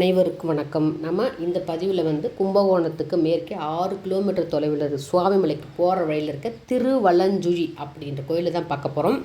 அனைவருக்கும் வணக்கம். நம்ம இந்த பதிவில் வந்து கும்பகோணத்துக்கு மேற்கே ஆறு கிலோமீட்டர் தொலைவில் இருக்க சுவாமிமலைக்கு போகிற வழியில் இருக்க திருவலஞ்சுழி அப்படின்ற கோயிலை தான் பார்க்க போகிறோம்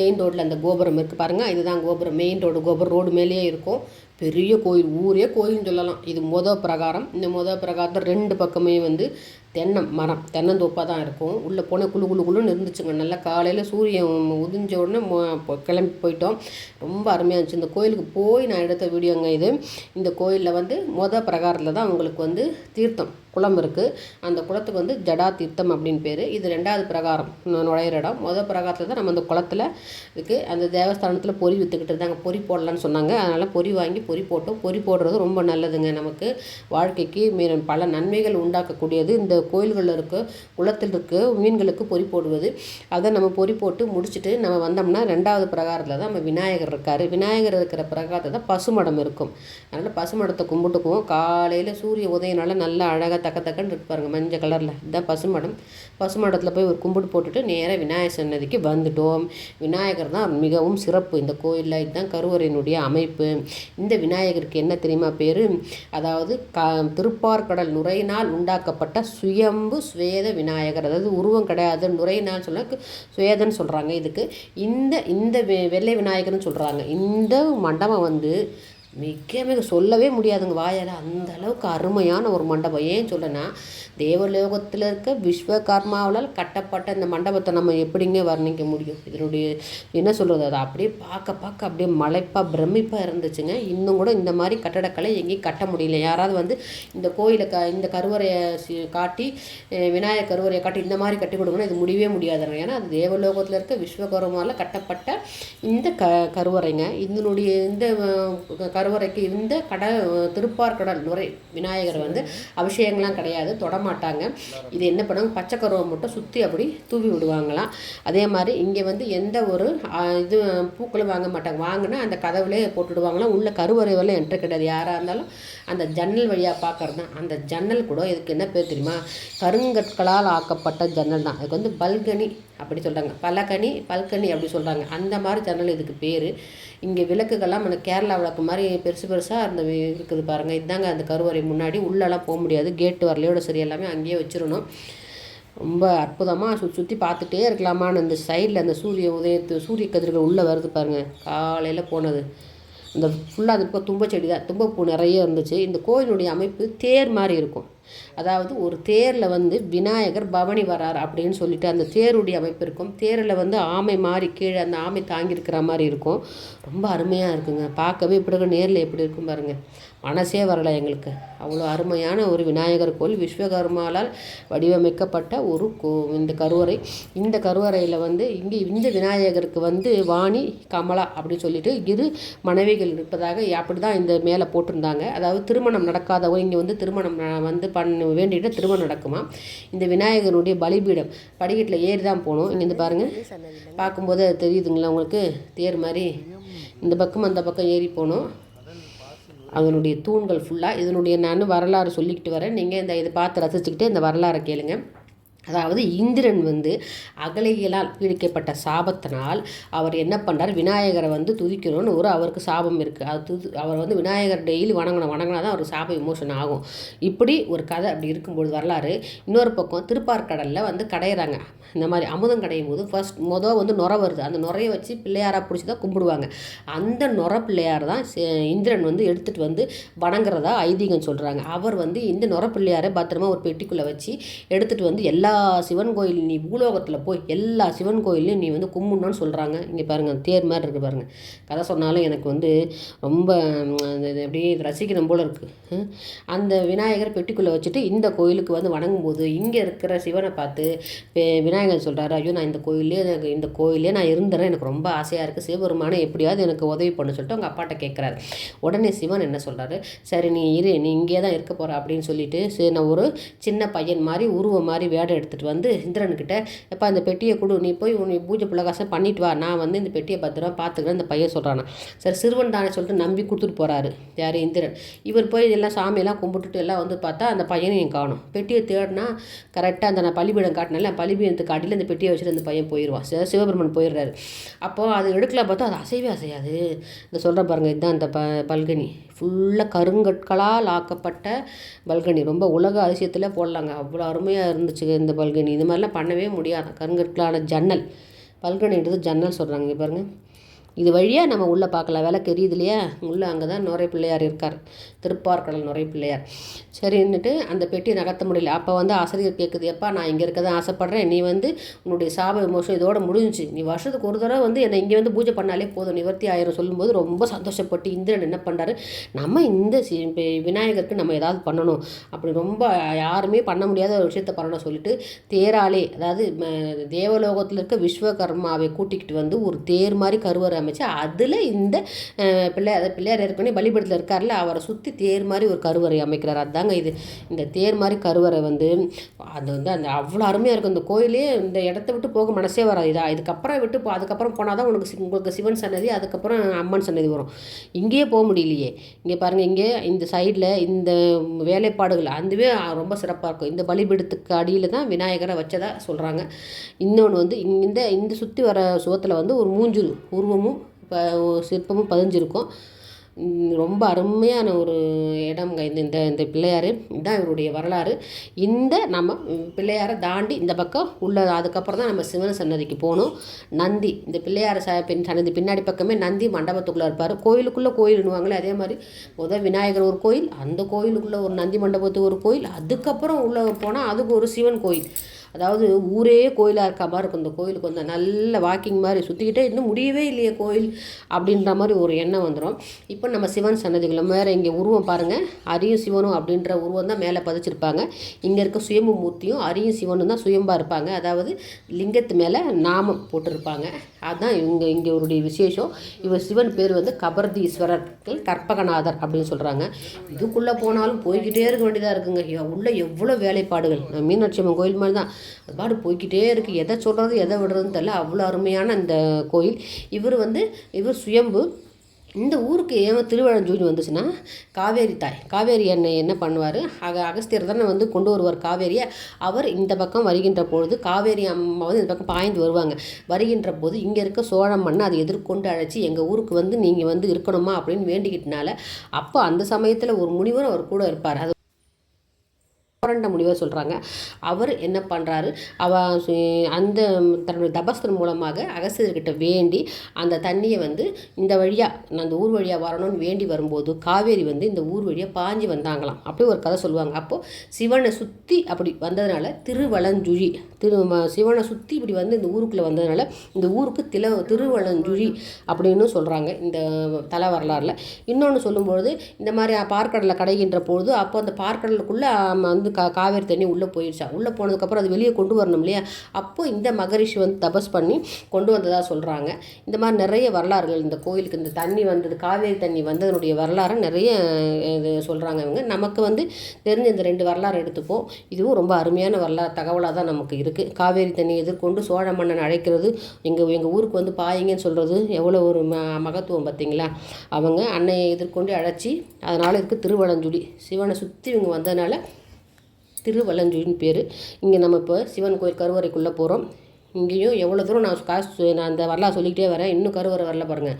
மெயின் ரோட்டில் அந்த கோபுரம் இருக்குது பாருங்கள் இதுதான் கோபுரம். மெயின் ரோடு கோபுரம் ரோடு மேலேயே இருக்கும். பெரிய கோயில் ஊரே கோயில்னு சொல்லலாம். இது முத பிரகாரம். இந்த முத பிரகாரத்தில் ரெண்டு பக்கமே வந்து தென்னை மரம். தென்னந்தோப்பாக தான் இருக்கும். உள்ளே போனால் குளு குளு குளுன்னு இருந்துச்சுங்க. நல்லா காலையில் சூரியன் உதிஞ்ச உடனே மொ- கிளம்பி போயிட்டோம். ரொம்ப அருமையாக இருந்துச்சு. இந்த கோயிலுக்கு போய் நான் எடுத்த வீடியோங்க இது. இந்த கோயிலில் வந்து மொதல் பிரகாரத்தில் தான் அவங்களுக்கு வந்து தீர்த்தம். குளம் இருக்குது அந்த குளத்துக்கு வந்து ஜடா தீர்த்தம் அப்படின்னு பேர். இது ரெண்டாவது பிரகாரம். நுழையிற இடம். மொதல் பிரகாரத்தில் தான் நம்ம அந்த குளத்துல இருக்குது அந்த தேவஸ்தானத்தில் பொறி விற்றுக்கிட்டு இருந்தாங்க. பொறி போடலான்னு சொன்னாங்க. அதனால் பொறி வாங்கி பொறி போட்டோம். பொறி போடுறது ரொம்ப நல்லதுங்க நமக்கு. வாழ்க்கைக்கு மீ- பல நன்மைகள் உண்டாக்கக்கூடியது. இந்த கோயில்களில் இருக்க குளத்தில் இருக்க மீன்களுக்கு பொறி போடுவது. அதை நம்ம பொறி போட்டு முடிச்சுட்டு நம்ம வந்தோம்னா ரெண்டாவது பிரகாரத்தில் தான் நம்ம விநாயகர் இருக்கார். விநாயகர் இருக்கிற பிரகாரத்தில் தான் பசுமடம் இருக்கும். அதனால் பசுமடத்தை கும்பிட்டுக்குவோம். காலையில் சூரிய உதயனால நல்லா அழகாக தக்க தக்கன்னு இருக்கு பாருங்கள் மஞ்சள் கலரில். இதுதான் பசுமடம். பசுமடத்தில் போய் ஒரு கும்பிட்டு போட்டுட்டு நேராக விநாயகர் சன்னதிக்கு வந்துட்டோம். விநாயகர் தான் மிகவும் சிறப்பு. இந்த கோயிலில் இதுதான் கருவறையினுடைய அமைப்பு. இந்த விநாயகருக்கு என்ன தெரியுமா பேர்? அதாவது க திருப்பார்கடல் நுரையினால் உண்டாக்கப்பட்ட சுயம்பு சுவேத விநாயகர். அதாவது உருவம் கிடையாது. நுரையினால் சொல்ல சுவேதன்னு சொல்கிறாங்க இதுக்கு. இந்த இந்த வெ- வெள்ளை விநாயகர்னு சொல்கிறாங்க இந்த மண்டபம் வந்து மிக மிக சொல்லவே முடியாதுங்க வாயால். அந்த அளவுக்கு அருமையான ஒரு மண்டபம். ஏன் சொல்லனா தேவலோகத்தில் இருக்க விஸ்வகர்மாவால் கட்டப்பட்ட இந்த மண்டபத்தை நம்ம எப்படிங்க வர்ணிக்க முடியும்? இதனுடைய என்ன சொல்கிறது அதை அப்படியே பார்க்க பார்க்க அப்படியே மலைப்பாக பிரமிப்பாக இருந்துச்சுங்க. இன்னும் கூட இந்த மாதிரி கட்டடக்கலை எங்கேயும் கட்ட முடியல. யாராவது வந்து இந்த கோயிலை க இந்த கருவறையை காட்டி விநாயகர் கருவறையை காட்டி இந்த மாதிரி கட்டி கொடுக்கணும் இது முடியவே முடியாதுங்க. ஏன்னா அது தேவலோகத்தில் இருக்க விஸ்வகர்மாவில் கட்டப்பட்ட இந்த க கருவறைங்க. இதனுடைய இந்த கருவறைக்கு இந்த கட திருப்பார்கடல் நுரை விநாயகர் வந்து அபிஷேகம்லாம் கிடையாது. மாட்டாங்க. இது என்ன பண்ணுவாங்க? பச்சை கருவை மட்டும் சுற்றி அப்படி தூவி விடுவாங்களாம். அதே மாதிரி இங்கே வந்து எந்த ஒரு இது பூக்களும் வாங்க மாட்டாங்க. வாங்கினா அந்த கதவுலே போட்டுடுவாங்களாம் உள்ள கருவறை என்ட்ரு கிடையாது. யாராக இருந்தாலும் அந்த ஜன்னல் வழியாக பார்க்கறது தான். அந்த ஜன்னல் கூட இதுக்கு என்ன பேர் தெரியுமா? கருங்கற்களால் ஆக்கப்பட்ட ஜன்னல் தான். அதுக்கு வந்து பல்கனி அப்படி சொல்கிறாங்க பலகனி பல்கனி அப்படி சொல்கிறாங்க அந்த மாதிரி ஜன்னல் இதுக்கு பேர். இங்கே விளக்குகள்லாம் நம்ம கேரளா விளக்கு மாதிரி பெருசு பெருசாக அந்த இருக்குது பாருங்கள் இதாங்க அந்த கருவறை முன்னாடி உள்ளெல்லாம் போக முடியாது. கேட்டு வரலையோட சரி எல்லாமே அங்கேயே வச்சிடணும் ரொம்ப அற்புதமாக சுற்றி சுற்றி பார்த்துட்டே இருக்கலாமான்னு அந்த சைடில் அந்த சூரிய உதயத்து சூரிய கதிர்கள் உள்ளே வருது பாருங்கள் காலையில் போனது. அந்த ஃபுல்லாக அது இப்போ தும்பச்செடி தான். தும்பப்பூ நிறைய இருந்துச்சு. இந்த கோயிலுடைய அமைப்பு தேர் மாதிரி இருக்கும். அதாவது ஒரு தேரில் வந்து விநாயகர் பவனி வரார் அப்படின்னு சொல்லிட்டு அந்த தேருடைய அமைப்பு இருக்கும். தேரில் வந்து ஆமை மாதிரி கீழே அந்த ஆமை தாங்கியிருக்கிற மாதிரி இருக்கும். ரொம்ப அருமையாக இருக்குங்க. பார்க்கவே இப்படி இருக்கும் நேரில் எப்படி இருக்கும் பாருங்கள் மனசே வரல எங்களுக்கு. அவ்வளோ அருமையான ஒரு விநாயகர் கோயில் விஸ்வகர்மாலால் வடிவமைக்கப்பட்ட ஒரு கோ இந்த கருவறை. இந்த கருவறையில் வந்து இங்கே இந்த விநாயகருக்கு வந்து வாணி கமலா அப்படின்னு சொல்லிட்டு இரு மனைவிகள் இருப்பதாக அப்படி தான் இந்த மேலே போட்டிருந்தாங்க. அதாவது திருமணம் நடக்காதவங்க இங்கே வந்து திருமணம் வந்து பண்ண வேண்டிட்டு திருமணம் நடக்குமா? இந்த விநாயகருடைய பலிபீடம் படிக்கட்டில் ஏறி தான் போகணும். இங்கே இருந்து பாருங்கள் பார்க்கும்போது அது தெரியுதுங்களா உங்களுக்கு? தேர் மாதிரி. இந்த பக்கம் அந்த பக்கம் ஏறி போகணும். அதனுடைய தூண்கள் ஃபுல்லாக இதனுடைய நான் வரலாறு சொல்லிக்கிட்டு வரேன். நீங்கள் இந்த இதை பார்த்து ரசிச்சுக்கிட்டு இந்த வரலாறை கேளுங்கள் அதாவது இந்திரன் வந்து அகலிகளால் பீடிக்கப்பட்ட சாபத்தினால் அவர் என்ன பண்ணுறார் விநாயகரை வந்து துதிக்கணும்னு ஒரு அவருக்கு சாபம் இருக்குது அது துது அவர் வந்து விநாயகர் டெய்லி வணங்கணும் வணங்கினா தான் அவர் சாபம் விமோசனம் ஆகும். இப்படி ஒரு கதை அப்படி இருக்கும்பொழுது வரலாறு இன்னொரு பக்கம் திருப்பார்கடலில் வந்து கடையிறாங்க. இந்த மாதிரி அமுதம் கடையும் போது ஃபர்ஸ்ட் மொதல் வந்து நுர வருது. அந்த நுரையை வச்சு பிள்ளையாராக பிடிச்சி தான் கும்பிடுவாங்க. அந்த நுர பிள்ளையார் தான் இந்திரன் வந்து எடுத்துகிட்டு வந்து வணங்குறதா ஐதீகம் சொல்கிறாங்க அவர் வந்து இந்த நுர பிள்ளையாரை பத்திரமா ஒரு பெட்டிக்குள்ளே வச்சு எடுத்துகிட்டு வந்து எல்லா எல்லா சிவன் கோயில் நீ பூலோகத்தில் போய் எல்லா சிவன் கோயிலையும் நீ வந்து கும்பிட்ணுன்னு சொல்கிறாங்க இங்கே பாருங்கள் தேர் மாதிரி இருக்குது பாருங்கள் கதை சொன்னாலும் எனக்கு வந்து ரொம்ப இது அப்படியே ரசிக்கணும் போல் இருக்குது அந்த விநாயகர் பெட்டிக்குள்ளே வச்சுட்டு இந்த கோயிலுக்கு வந்து வணங்கும்போது இங்கே இருக்கிற சிவனை பார்த்து விநாயகர் சொல்கிறாரு ஐயோ நான் இந்த கோயிலே எனக்கு இந்த கோயிலே நான் இருந்துறேன். எனக்கு ரொம்ப ஆசையாக இருக்குது சிவபெருமானை எப்படியாவது எனக்கு உதவி பண்ண சொல்லிட்டு அவங்க அப்பாட்ட கேட்குறாரு உடனே சிவன் என்ன சொல்கிறாரு சரி நீ இரு. நீ இங்கே தான் இருக்க போகிற அப்படின்னு சொல்லிட்டு சரி நான் ஒரு சின்ன பையன் மாதிரி உருவம் மாதிரி வேட எடுத்துகிட்டு வந்து இந்திரன்கிட்ட எப்பா அந்த பெட்டியை கொடு நீ போய் உன்னை பூஜை புலகாசம் பண்ணிட்டு வா. நான் வந்து இந்த பெட்டியை பத்திரமா பார்த்துக்கிறேன் இந்த பையன் சொல்கிறானா சரி சிறுவன் தானே சொல்லிட்டு நம்பி கொடுத்துட்டு போகிறாரு யார்? இந்திரன். இவர் போய் எல்லாம் சாமியெல்லாம் கும்பிட்டுட்டு எல்லாம் வந்து பார்த்தா அந்த பையனையும் காணும். பெட்டியை தேடினா கரெக்டாக அந்த நான் பலிபீடம் காட்டினால பலிபீடத்துக்கு அடியில் அந்த பெட்டியை வச்சுட்டு அந்த பையன் போயிடுவான் சிவ சிவபெருமன் போயிடுறாரு. அப்போது அது எடுக்கலாம் பார்த்தா அது அசைவே அசையாது. இந்த சொல்கிற பாருங்க இதுதான் இந்த ப பல்கனி. ஃபுல்லாக கருங்கற்களால் ஆக்கப்பட்ட பல்கனி. ரொம்ப உலக அதிசயத்தில் போடலாங்க. அவ்வளோ அருமையாக இருந்துச்சு இந்த பல்கனி. இது மாதிரிலாம் பண்ணவே முடியாது. கருங்கற்களான ஜன்னல். பல்கனின்றது ஜன்னல் சொல்கிறாங்க இங்கே பாருங்கள் இது வழியாக நம்ம உள்ளே பார்க்கலாம். விளக்கு எரியுது இல்லையா? உள்ளே அங்கே தான் நுரை பிள்ளையார் இருக்கார். திருப்பார்கடல் நுரை பிள்ளையார். சரின்னுட்டு அந்த பெட்டி நகர்த்த முடியல. அப்போ வந்து ஆசிரியர் கேட்குது எப்பா நான் இங்கே இருக்க தான் ஆசைப்பட்றேன். நீ வந்து உன்னுடைய சாப விமோசம் இதோட முடிஞ்சு நீ வருஷத்துக்கு ஒரு தடவை வந்து என்னை இங்கே வந்து பூஜை பண்ணாலே போதும். நிவர்த்தி ஆயிரம் சொல்லும்போது ரொம்ப சந்தோஷப்பட்டு இந்திரன் என்ன பண்ணுறாரு நம்ம இந்த விநாயகருக்கு நம்ம ஏதாவது பண்ணணும். அப்படி ரொம்ப யாருமே பண்ண முடியாத ஒரு விஷயத்த பண்ணணும் சொல்லிட்டு தேராலே அதாவது தேவலோகத்தில் இருக்க விஸ்வகர்மாவை கூட்டிக்கிட்டு வந்து ஒரு தேர் மாதிரி கருவறை அமைச்சு அதில் இந்த பிள்ளை பிள்ளையார் பிள்ளையார் ஏற்கனவே பலிபடத்தில் இருக்கார்ல அவரை சுற்றி தேர் மாதிரி ஒரு கருவறை அமைக்கிறார். அதுதாங்க இது. இந்த தேர் மாதிரி கருவறை வந்து அது வந்து அந்த அவ்வளோ அருமையாக இருக்கும். இந்த கோயிலே இந்த இடத்த விட்டு போக மனசே வராது. இதா இதுக்கப்புறம் விட்டு போ அதுக்கப்புறம் போனால் தான் உனக்கு உங்களுக்கு சிவன் சன்னதி அதுக்கப்புறம் அம்மன் சன்னதி வரும். இங்கேயே போக முடியலையே. இங்கே பாருங்கள் இங்கே இந்த சைடில் இந்த வேலைப்பாடுகள் அதுவே ரொம்ப சிறப்பாக இருக்கும். இந்த பலிபீடத்துக்கு அடியில் தான் விநாயகரை வச்சதாக சொல்கிறாங்க இன்னொன்று வந்து இந்த இந்த சுற்றி வர சுவத்தில் வந்து ஒரு மூஞ்சூர் உருவமும் இப்போ சிற்பமும் பதிஞ்சிருக்கும். ரொம்ப அருமையான ஒரு இடம்ங்க இந்த இந்த இந்த பிள்ளையார். இதுதான் இவருடைய வரலாறு. இந்த நம்ம பிள்ளையாரை தாண்டி இந்த பக்கம் உள்ள அதுக்கப்புறம் தான் நம்ம சிவன் சன்னதிக்கு போகணும். நந்தி இந்த பிள்ளையார் ச பின் சன்னதி பின்னாடி பக்கமே நந்தி மண்டபத்துக்குள்ளே இருப்பார். கோயிலுக்குள்ளே கோயிலுன்னுவாங்களே அதே மாதிரி முதல் விநாயகர் ஒரு கோயில் அந்த கோயிலுக்குள்ளே ஒரு நந்தி மண்டபத்துக்கு ஒரு கோயில் அதுக்கப்புறம் உள்ளே போனால் அதுக்கு ஒரு சிவன் கோயில். அதாவது ஊரே கோயிலாக இருக்க மாதிரி இருக்கும். இந்த கோயிலுக்கு வந்து நல்ல வாக்கிங் மாதிரி சுற்றிக்கிட்டே இன்னும் முடியவே இல்லையே கோயில் அப்படின்ற மாதிரி ஒரு எண்ணம் வந்துடும் இப்போ நம்ம சிவன் சன்னதிகளை வேறு இங்கே உருவம் பாருங்கள் அரியும் சிவனும் அப்படின்ற உருவம் தான் மேலே பதிச்சிருப்பாங்க. இங்கே இருக்க சுயம்பு மூர்த்தியும் அரியும் சிவனும் தான் சுயம்பாக இருப்பாங்க. அதாவது லிங்கத்து மேலே நாமம் போட்டிருப்பாங்க. அதுதான் இவங்க இங்கே இவருடைய விசேஷம். இவர் சிவன் பேர் வந்து கபர்தீஸ்வரர் கற்பகநாதர் அப்படின்னு சொல்கிறாங்க இதுக்குள்ளே போனாலும் போய்கிட்டே இருக்க வேண்டியதாக இருக்குங்க. உள்ளே உள்ள எவ்வளோ வேலைப்பாடுகள். மீனாட்சி அம்மன் கோயில் மாதிரி தான். அது பாடு போய்கிட்டே இருக்குது எதை சொல்கிறது எதை விடுறதுன்னு தெரியல. அவ்வளோ அருமையான அந்த கோயில். இவர் வந்து இவர் சுயம்பு. இந்த ஊருக்கு ஏன் திருவழஞ்சூனி வந்துச்சுன்னா காவேரி தாய். காவேரி என்னை என்ன பண்ணுவார்? அக அகஸ்தியர் தானே வந்து கொண்டு வருவார் காவேரியை. அவர் இந்த பக்கம் வருகின்ற பொழுது காவேரி அம்மா வந்து இந்த பக்கம் பாய்ந்து வருவாங்க. வருகின்ற போது இங்கே இருக்க சோழ மண்ணை அதை எதிர்கொண்டு அழைச்சி எங்கள் ஊருக்கு வந்து நீங்கள் வந்து இருக்கணுமா? அப்படின்னு வேண்டிக்கிட்டனால அப்போ அந்த சமயத்தில் ஒரு முனிவர் அவர் கூட இருப்பார். அது புரண்ட முடிவாக சொல்கிறாங்க அவர் என்ன பண்ணுறாரு அவ சு- அந்த தன்னுடைய தபஸ்தன் மூலமாக அகசியர்கிட்ட வேண்டி அந்த தண்ணியை வந்து இந்த வழியாக அந்த ஊர் வழியாக வரணும்னு வேண்டி வரும்போது காவேரி வந்து இந்த ஊர் வழியாக பாஞ்சு வந்தாங்களாம். அப்படி ஒரு கதை சொல்லுவாங்க. அப்போது சிவனை சுற்றி அப்படி வந்ததுனால திருவலஞ்சுழி திரு சிவனை சுற்றி இப்படி வந்து இந்த ஊருக்குள்ளே வந்ததுனால இந்த ஊருக்கு தில திருவலஞ்சுழி அப்படின்னு சொல்கிறாங்க இந்த தல வரலாறில். இன்னொன்று சொல்லும்பொழுது இந்த மாதிரி பார்க்கடலை கடைகின்ற பொழுது அப்போ அந்த பார்க்கடலுக்குள்ளே வந்து கா காவேரி தண்ணி உள்ளே போயிடுச்சா உள்ளே போனதுக்கப்புறம் அது வெளியே கொண்டு வரணும் இல்லையா? அப்போ இந்த மகரிஷி வந்து தபஸ் பண்ணி கொண்டு வந்ததாக சொல்கிறாங்க இந்த மாதிரி நிறைய வரலாறுகள் இந்த கோயிலுக்கு இந்த தண்ணி வந்தது காவேரி தண்ணி வந்ததனுடைய வரலாறை நிறைய இது சொல்கிறாங்க இவங்க. நமக்கு வந்து தெரிஞ்ச இந்த ரெண்டு வரலாறு எடுத்துப்போம். இதுவும் ரொம்ப அருமையான வரலாறு தகவலாக தான் நமக்கு இருக்குது காவேரி தண்ணி எதிர்கொண்டு சோழ மன்னன் அழைக்கிறது எங்கள் எங்கள் ஊருக்கு வந்து பாயிங்கன்னு சொல்கிறது எவ்வளோ ஒரு ம மகத்துவம் பார்த்தீங்களா? அவங்க அன்னையை எதிர்கொண்டு அழைச்சி அதனால் இருக்குது திருவலஞ்சுடி சிவனை சுற்றி இவங்க வந்ததுனால திருவலஞ்சுடின்னு பேர். இங்கே நம்ம இப்போ சிவன் கோயில் கருவறைக்குள்ளே போகிறோம் இங்கேயும் எவ்வளோ தூரம் நான் காசு நான் அந்த வரலாறு சொல்லிக்கிட்டே வரேன். இன்னும் கருவறை வரல பாருங்கள்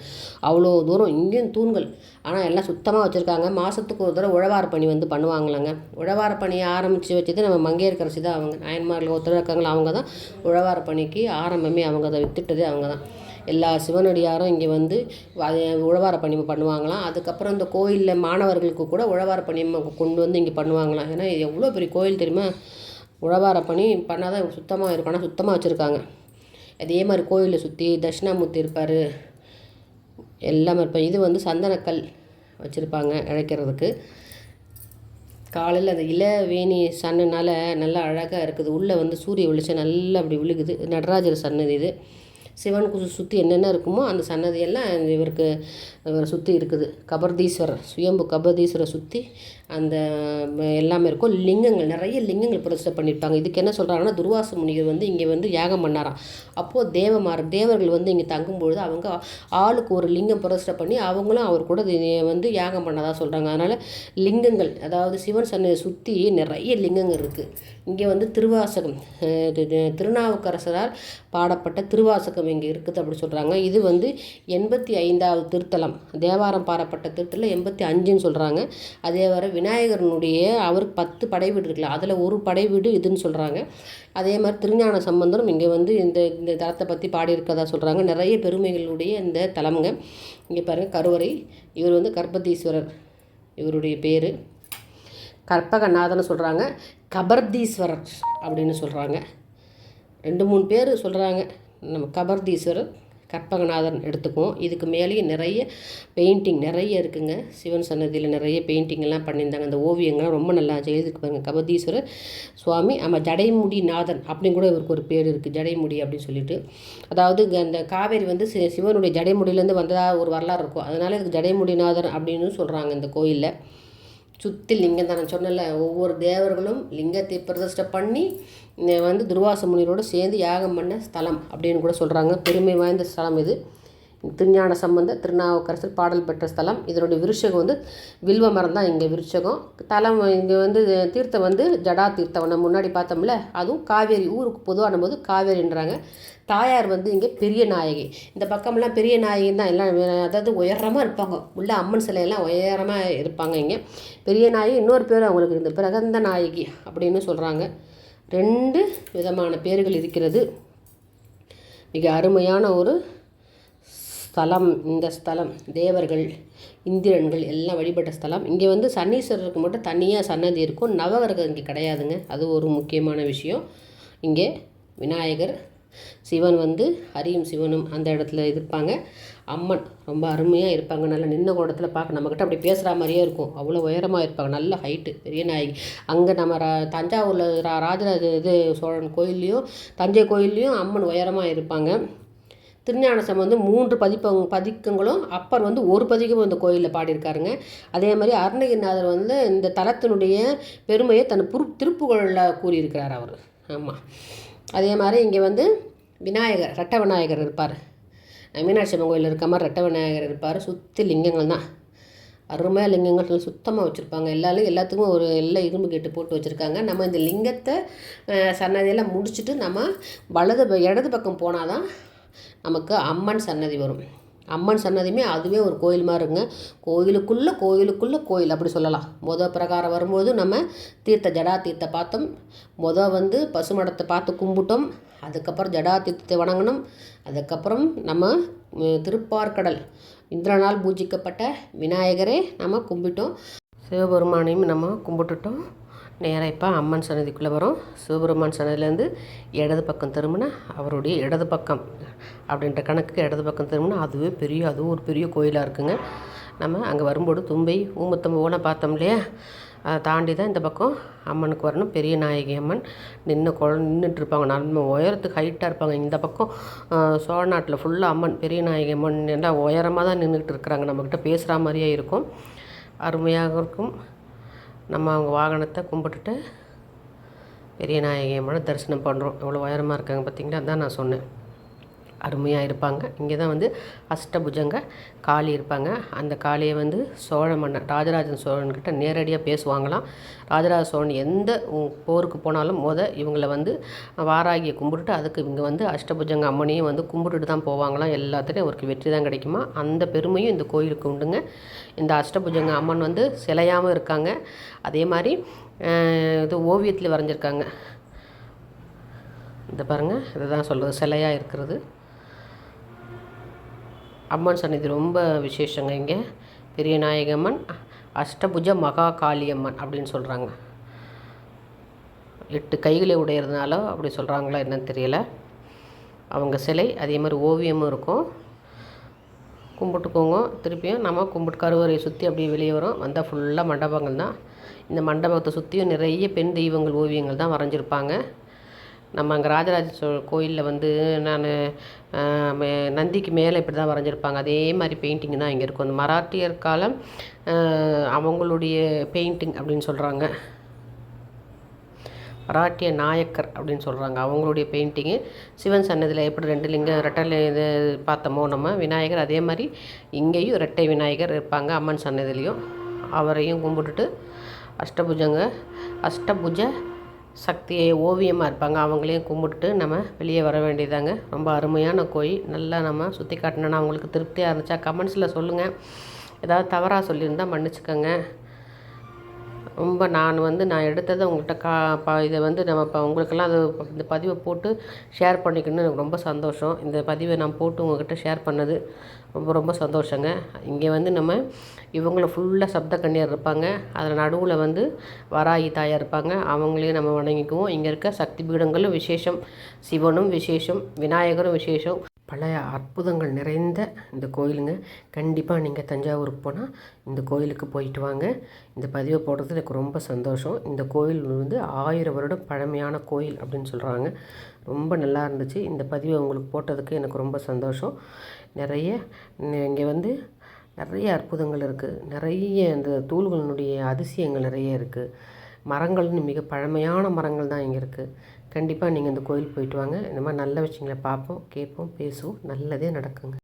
அவ்வளோ தூரம் இங்கேயும் தூண்கள். ஆனால் எல்லாம் சுத்தமாக வச்சுருக்காங்க. மாதத்துக்கு ஒரு தடவை உழவார பணி வந்து பண்ணுவாங்களாங்க. உழவார பணியை ஆரம்பித்து வச்சது நம்ம மங்கையர்கரசி தான் அவங்க. நாயன்மார்கள் ஒருத்தர் இருக்காங்களா? அவங்க தான் உழவார பணிக்கு ஆரம்பமே அவங்க தான். வித்துட்டதே அவங்க தான். எல்லா சிவனடியாரும் இங்கே வந்து உழவார பணியம் பண்ணுவாங்களாம். அதுக்கப்புறம் இந்த கோயிலில் மாணவர்களுக்கு கூட உழவார பணி கொண்டு வந்து இங்கே பண்ணுவாங்களாம். ஏன்னா எவ்வளோ பெரிய கோயில் தெரியுமா? உழவார பணி பண்ணால் தான் சுத்தமாக இருக்கும். ஆனால் சுத்தமாக வச்சுருக்காங்க. அதே மாதிரி கோயிலை சுற்றி தட்சிணாமூர்த்தி இருப்பார். எல்லாமே இருப்பார். இது வந்து சந்தனக்கல் வச்சுருப்பாங்க இழைக்கிறதுக்கு காலையில் அந்த இளவேணி சன்னுனால நல்லா அழகாக இருக்குது. உள்ளே வந்து சூரிய வெளிச்சம் நல்லா அப்படி விழுகுது. நடராஜர் சன்னதி இது. சிவனுக்கு சுற்றி என்னென்ன இருக்குமோ அந்த சன்னதியெல்லாம் இவருக்கு இவரை சுற்றி இருக்குது. கபர்தீஸ்வரர் சுயம்பு கபர்தீஸ்வரரை சுற்றி அந்த எல்லாமே இருக்கும். லிங்கங்கள் நிறைய லிங்கங்கள் பிரதிஷ்டை பண்ணியிருப்பாங்க. இதுக்கு என்ன சொல்கிறாங்கன்னா துர்வாச முனிவர் வந்து இங்கே வந்து யாகம் பண்ணாராம். அப்போது தேவமார் தேவர்கள் வந்து இங்கே தங்கும்பொழுது அவங்க ஆளுக்கு ஒரு லிங்கம் பிரதிஷ்டை பண்ணி அவங்களும் அவர் கூட வந்து யாகம் பண்ணதாக சொல்கிறாங்க அதனால் லிங்கங்கள் அதாவது சிவன் சன்னதியை சுற்றி நிறைய லிங்கங்கள் இருக்குது இங்கே வந்து திருவாசகம் திருநாவுக்கரசரால் பாடப்பட்ட திருவாசகம் பக்கம் இங்கே இருக்குது அப்படின்னு சொல்கிறாங்க இது வந்து எண்பத்தி ஐந்தாவது திருத்தலம். தேவாரம் பாறப்பட்ட திருத்தலம் எண்பத்தி அஞ்சுன்னு சொல்கிறாங்க அதே வர விநாயகரனுடைய அவருக்கு பத்து படை வீடு இருக்குல்ல அதில் ஒரு படை வீடு இதுன்னு சொல்கிறாங்க அதே மாதிரி திருஞான சம்பந்தரும் இங்கே வந்து இந்த இந்த தலத்தை பற்றி பாடியிருக்கதா சொல்கிறாங்க நிறைய பெருமைகளுடைய இந்த தலம்ங்க. இங்கே பாருங்கள் கருவறை. இவர் வந்து கர்ப்பதீஸ்வரர் இவருடைய பேர் கற்பகநாதன்னு சொல்கிறாங்க கபர்தீஸ்வரர் அப்படின்னு சொல்கிறாங்க ரெண்டு மூணு பேர் சொல்கிறாங்க நம்ம கபர்தீஸ்வரர் கற்பகநாதன் எடுத்துக்குவோம். இதுக்கு மேலேயும் நிறைய பெயிண்டிங் நிறைய இருக்குங்க. சிவன் சன்னதியில் நிறைய பெயிண்டிங்லாம் பண்ணியிருந்தாங்க. அந்த ஓவியங்கள்லாம் ரொம்ப நல்லா எழுதிருக்கு பாருங்க. கபதீஸ்வரர் சுவாமி ஆமாம் ஜடைமுடி நாதன் அப்படின்னு கூட இவருக்கு ஒரு பேர் இருக்குது ஜடைமுடி அப்படின்னு சொல்லிட்டு. அதாவது அந்த காவேரி வந்து சி- சிவனுடைய ஜடைமுடியிலேருந்து வந்ததாக ஒரு வரலாறு இருக்கும். அதனால் இதுக்கு ஜடைமுடிநாதன் அப்படின்னு சொல்கிறாங்க இந்த கோயிலில். சுற்றி லிங்கம் தான். நான் சொன்னல ஒவ்வொரு தேவர்களும் லிங்கத்தை பிரதிஷ்டை பண்ணி வந்து துர்வாச முனிவரோடு சேர்ந்து யாகம் பண்ண ஸ்தலம் அப்படின்னு கூட சொல்கிறாங்க பெருமை வாய்ந்த ஸ்தலம் இது. திருஞான சம்பந்த திருநாவுக்கரசர் பாடல் பெற்ற ஸ்தலம். இதனுடைய விருட்சகம் வந்து வில்வ மரம் தான் இங்கே விருட்சகம். தலம் இங்கே வந்து தீர்த்தம் வந்து ஜடா தீர்த்தம். நம்ம முன்னாடி பார்த்தோம்ல அதுவும் காவேரி ஊருக்கு பொதுவான போது காவேரின்றாங்க. தாயார் வந்து இங்கே பெரிய நாயகி. இந்த பக்கமெல்லாம் பெரிய நாயகி தான் எல்லாம் அதாவது உயரமாக இருப்பாங்க. உள்ள அம்மன் சிலையெல்லாம் உயரமாக இருப்பாங்க இங்கே. பெரிய நாயகி இன்னொரு பேர் அவங்களுக்கு இந்த பிரகந்த நாயகி அப்படின்னு சொல்கிறாங்க ரெண்டு விதமான பேர்கள் இருக்கிறது. மிக அருமையான ஒரு ஸ்தலம். இந்த ஸ்தலம் தேவர்கள் இந்திரன்கள் எல்லாம் வழிபட்ட ஸ்தலம். இங்கே வந்து சன்னீஸ்வரருக்கு மட்டும் தனியாக சன்னதி இருக்கும். நவகிரகம் இங்கே கிடையாதுங்க. அது ஒரு முக்கியமான விஷயம். இங்கே விநாயகர் சிவன் வந்து ஹரியும் சிவனும் அந்த இடத்துல இருப்பாங்க. அம்மன் ரொம்ப அருமையாக இருப்பாங்க. நல்லா நின்ன கூடத்தில் பார்க்க நம்மக்கிட்ட அப்படி பேசுகிற மாதிரியே இருக்கும். அவ்வளோ உயரமாக இருப்பாங்க. நல்ல ஹைட்டு பெரிய நாயகி. அங்கே நம்ம ரா தஞ்சாவூரில் ரா ராஜராஜ இது சோழன் கோயில்லையும் தஞ்சை கோயில்லையும் அம்மன் உயரமாக இருப்பாங்க. திருஞான வந்து மூன்று பதிப்பங் பதிக்கங்களும் அப்பர் வந்து ஒரு பதிகம் இந்த கோயிலில் பாடியிருக்காருங்க. அதே மாதிரி அருணகிரிநாதர் வந்து இந்த தலத்தினுடைய பெருமையை தன் புரு திருப்புகழில் கூறியிருக்கிறார் அவர். ஆமாம் அதே மாதிரி இங்கே வந்து விநாயகர் ரெட்ட விநாயகர் இருப்பார் மீனாட்சி அம்மன் கோயிலில் இருக்க மாதிரி ரெட்ட விநாயகர் இருப்பார். சுற்றி லிங்கங்கள் தான் அருமையாக லிங்கங்கள் சுத்தமாக வச்சுருப்பாங்க. எல்லாரும் எல்லாத்துக்கும் ஒரு எல்லாம் இரும்பு கேட்டு போட்டு வச்சுருக்காங்க. நம்ம இந்த லிங்கத்தை சன்னதியெல்லாம் முடிச்சுட்டு நம்ம வலது ப- இடது பக்கம் போனால் தான் நமக்கு அம்மன் சன்னதி வரும். அம்மன் சன்னதியுமே அதுவே ஒரு கோயில் மாதிரி இருக்குங்க கோயிலுக்குள்ளே கோயிலுக்குள்ளே கோயில் அப்படி சொல்லலாம். மொதல் பிரகாரம் வரும்போது நம்ம தீர்த்த ஜடா தீர்த்த பார்த்தோம் முத வந்து பசுமடத்தை பார்த்து கும்பிட்டோம். அதுக்கப்புறம் ஜடா தீர்த்தத்தை வணங்கணும் அதுக்கப்புறம் நம்ம திருப்பார்கடல் திருப்பார்க்கடல் இந்திரனால் பூஜிக்கப்பட்ட விநாயகரே நம்ம கும்பிட்டோம். சிவபெருமானையும் நம்ம கும்பிட்டுட்டோம். நேராக இப்போ அம்மன் சன்னதிக்குள்ளே வரும். சிவபெருமான் சன்னதிலேருந்து இடது பக்கம் திரும்பினா அவருடைய இடது பக்கம் அப்படின்ற கணக்குக்கு இடது பக்கம் திரும்பினா அதுவே பெரிய அதுவும் ஒரு பெரிய கோயிலாக இருக்குங்க. நம்ம அங்கே வரும்போது தும்பை ஊமுத்தம் ஓனை பார்த்தோம் இல்லையா? அதை தாண்டி தான் இந்த பக்கம் அம்மனுக்கு வரணும். பெரிய நாயகி அம்மன் நின்று குழ நின்றுட்டு இருப்பாங்க. நம்ம உயரத்துக்கு ஹைட்டாக இருப்பாங்க. இந்த பக்கம் சோழ நாட்டில் ஃபுல்லாக அம்மன் பெரிய நாயகி அம்மன் எல்லாம் உயரமாக தான் நின்றுட்டு இருக்கிறாங்க. நம்மக்கிட்ட பேசுகிற மாதிரியே இருக்கும். அருமையாக இருக்கும். நம்ம அவங்க வாகனத்தை கும்பிட்டுட்டு பெரிய நாயகி அம்மனை தரிசனம் பண்ணுறோம் எவ்வளோ உயரமாக இருக்காங்க பார்த்தீங்களா? அதான் நான் சொன்னேன். அருமையாக இருப்பாங்க. இங்கே தான் வந்து அஷ்டபுஜங்க காளி இருப்பாங்க. அந்த காளியை வந்து சோழ மன்னன் ராஜராஜன் சோழன்கிட்ட நேரடியாக பேசுவாங்களாம். ராஜராஜ சோழன் எந்த போருக்கு போனாலும் முத இவங்கள வந்து வாராகியை கும்பிட்டுட்டு அதுக்கு இவங்க வந்து அஷ்டபுஜங்க அம்மனையும் வந்து கும்பிட்டுட்டு தான் போவாங்களாம். எல்லாத்துலேயும் அவருக்கு வெற்றி தான் கிடைக்குமா? அந்த பெருமையும் இந்த கோயிலுக்கு உண்டுங்க. இந்த அஷ்டபுஜங்க அம்மன் வந்து சிலையாகவும் இருக்காங்க. அதே மாதிரி இது ஓவியத்தில் வரைஞ்சிருக்காங்க. இந்த பாருங்கள் இதுதான் சொல்கிறது சிலையாக இருக்கிறது. அம்மன் சன்னதி ரொம்ப விசேஷங்க இங்கே. பெரிய நாயகம்மன் அஷ்டபுஜ மகா காளியம்மன் அப்படின்னு சொல்கிறாங்க எட்டு கைகளை உடையிறதுனால அப்படி சொல்கிறாங்களா என்னன்னு தெரியல. அவங்க சிலை அதே மாதிரி ஓவியமும் இருக்கும். கும்பிட்டுக்கோங்க. திருப்பியும் நம்ம கும்பிட்டு கருவறையை சுற்றி அப்படியே வெளியே வரும். வந்தால் ஃபுல்லாக மண்டபங்கள் தான் இந்த மண்டபத்தை சுற்றியும் நிறைய பெண் தெய்வங்கள் ஓவியங்கள் தான் வரைஞ்சிருப்பாங்க. நம்ம அங்கே ராஜராஜ சோழ கோயிலில் வந்து நான் நந்திக்கு மேலே இப்படி தான் வரைஞ்சிருப்பாங்க. அதே மாதிரி பெயிண்டிங் தான் இங்கே இருக்கும். அந்த மராட்டியர் காலம் அவங்களுடைய பெயிண்டிங் அப்படின்னு சொல்கிறாங்க மராட்டிய நாயக்கர் அப்படின்னு சொல்கிறாங்க அவங்களுடைய பெயிண்டிங்கு சிவன் சன்னதியில் எப்படி ரெண்டு லிங்கம் ரெட்டை இது பார்த்தோமோ நம்ம விநாயகர் அதே மாதிரி இங்கேயும் ரெட்டை விநாயகர் இருப்பாங்க அம்மன் சன்னதிலையும் அவரையும் கும்பிட்டுட்டு அஷ்டபுஜங்க அஷ்டபுஜ சக்தியை ஓவியமாக இருப்பாங்க. அவங்களையும் கும்பிட்டுட்டு நம்ம வெளியே வர வேண்டியதாங்க ரொம்ப அருமையான கோயில். நல்லா நம்ம சுற்றி காட்டினோன்னா அவங்களுக்கு திருப்தியாக இருந்துச்சா? கமெண்ட்ஸில் சொல்லுங்கள் ஏதாவது தவறாக சொல்லியிருந்தால் மன்னிச்சுக்கோங்க. ரொம்ப நான் வந்து நான் எடுத்ததை உங்கள்கிட்ட கா பா இதை வந்து நம்ம இப்போ உங்களுக்கெல்லாம் அது இந்த பதிவை போட்டு ஷேர் பண்ணிக்கணும்னு எனக்கு ரொம்ப சந்தோஷம். இந்த பதிவை நான் போட்டு உங்கள்கிட்ட ஷேர் பண்ணது ரொம்ப ரொம்ப சந்தோஷங்க. இங்கே வந்து நம்ம இவங்கள ஃபுல்லாக சப்த கன்னியர் இருப்பாங்க. அதில் நடுவில் வந்து வராயி தாயார் இருப்பாங்க. அவங்களையும் நம்ம வணங்கிக்குவோம். இங்கே இருக்க சக்தி பீடங்களும் விசேஷம். சிவனும் விசேஷம். விநாயகரும் விசேஷம். பல அற்புதங்கள் நிறைந்த இந்த கோயிலுங்க. கண்டிப்பாக நீங்கள் தஞ்சாவூருக்கு போனால் இந்த கோயிலுக்கு போயிட்டு வாங்க. இந்த பதிவை போடுறது எனக்கு ரொம்ப சந்தோஷம். இந்த கோயில் வந்து ஆயிரம் வருடம் பழமையான கோயில் அப்படின்னு சொல்கிறாங்க ரொம்ப நல்லா இருந்துச்சு. இந்த பதிவை உங்களுக்கு போட்டதுக்கு எனக்கு ரொம்ப சந்தோஷம். நிறைய இங்கே வந்து நிறைய அற்புதங்கள் இருக்குது நிறைய இந்த தூள்களினுடைய அதிசயங்கள் நிறைய இருக்குது மரங்கள்னு மிக பழமையான மரங்கள் தான் இங்கே இருக்குது கண்டிப்பாக நீங்கள் இந்த கோயில் போயிட்டு வாங்க. இந்த மாதிரி நல்ல விஷயங்களை பார்ப்போம் கேட்போம் பேசுவோம். நல்லதே நடக்குங்க.